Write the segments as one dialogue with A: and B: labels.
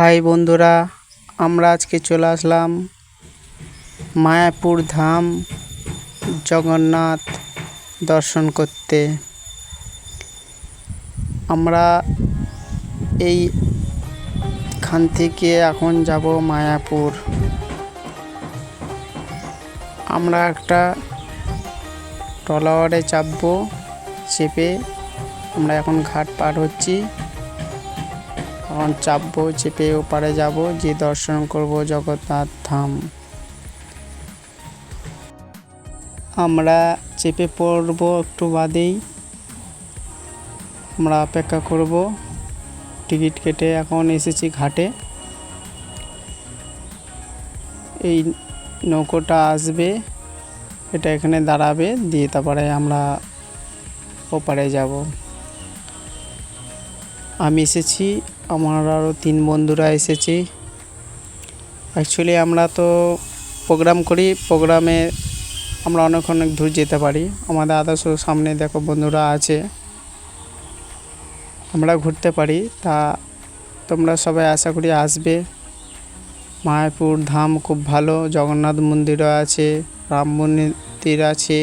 A: High বন্ধুরা, আমরা আজকে চলে আসলাম মায়াপুর ধাম জগন্নাথ দর্শন করতে। আমরা এই খান থেকে এখন যাব মায়াপুর। আমরা একটা ট্রলারে চাপবো, চেপে আমরা এখন ঘাট পার হচ্ছি। এখন চাপবো, চেপে ওপারে যাব যে দর্শন করব জগন্নাথ ধাম। আমরা চেপে পড়ব একটু বাদেই। আমরা অপেক্ষা করব। টিকিট কেটে এখন এসেছি ঘাটে। এই নৌকোটা আসবে, এটা এখানে দাঁড়াবে, দিয়ে তারপরে আমরা ওপারে যাব। আমি এসেছি, আমার আরও তিন বন্ধুরা এসেছি। অ্যাকচুয়ালি আমরা তো প্রোগ্রাম করি প্রোগ্রামে আমরা অনেক অনেক দূর যেতে পারি। আমাদের আদর্শ সামনে দেখো বন্ধুরা আছে। আমরা ঘুরতে পারি, তা তোমরা সবাই আশা করি আসবে। মায়াপুর ধাম খুব ভালো, জগন্নাথ মন্দিরও আছে, রাম মন্দির আছে।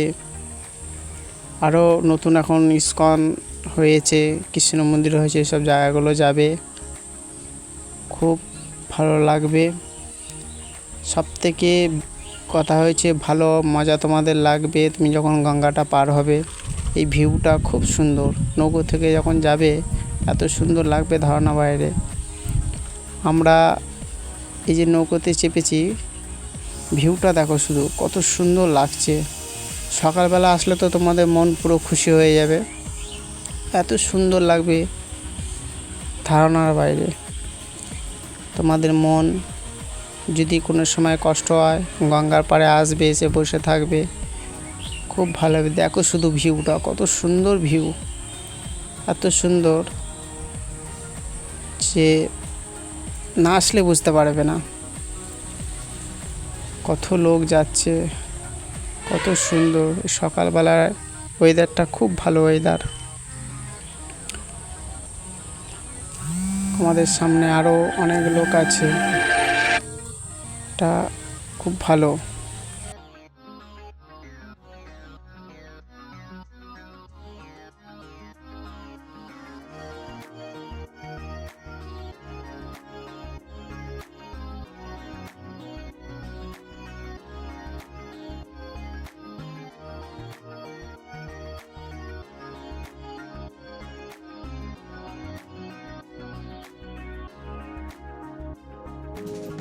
A: আরও নতুন এখন ইস্কন হয়েছে, কৃষ্ণ মন্দির হয়েছে সব জায়গাগুলো যাবে। খুব ভালো লাগবে। সব থেকে কথা হয়েছে, ভালো, মজা তোমাদের লাগবে। তুমি যখন গঙ্গাটা পার হবে, এই ভিউটা খুব সুন্দর। নৌকো থেকে যখন যাবে, এত সুন্দর লাগবে ধারণা বাইরে। আমরা এই যে নৌকোতে চেপেছি, ভিউটা দেখো শুধু, কত সুন্দর লাগছে। সকালবেলা আসলে তো তোমাদের মন পুরো খুশি হয়ে যাবে। এত সুন্দর লাগবে ধারণার বাইরে। তোমাদের মন যদি কোনো সময় কষ্ট হয়, গঙ্গার পাড়ে আসবে, এসে বসে থাকবে, খুব ভালো হবে দেখো শুধু ভিউটা, কত সুন্দর ভিউ। এত সুন্দর যে না আসলে বুঝতে পারবে না। কত লোক যাচ্ছে, কত সুন্দর। সকালবেলার ওয়েদারটা খুব ভালো ওয়েদার আমাদের সামনে আরও অনেক লোক আছে। এটা খুব ভালো। Thank you.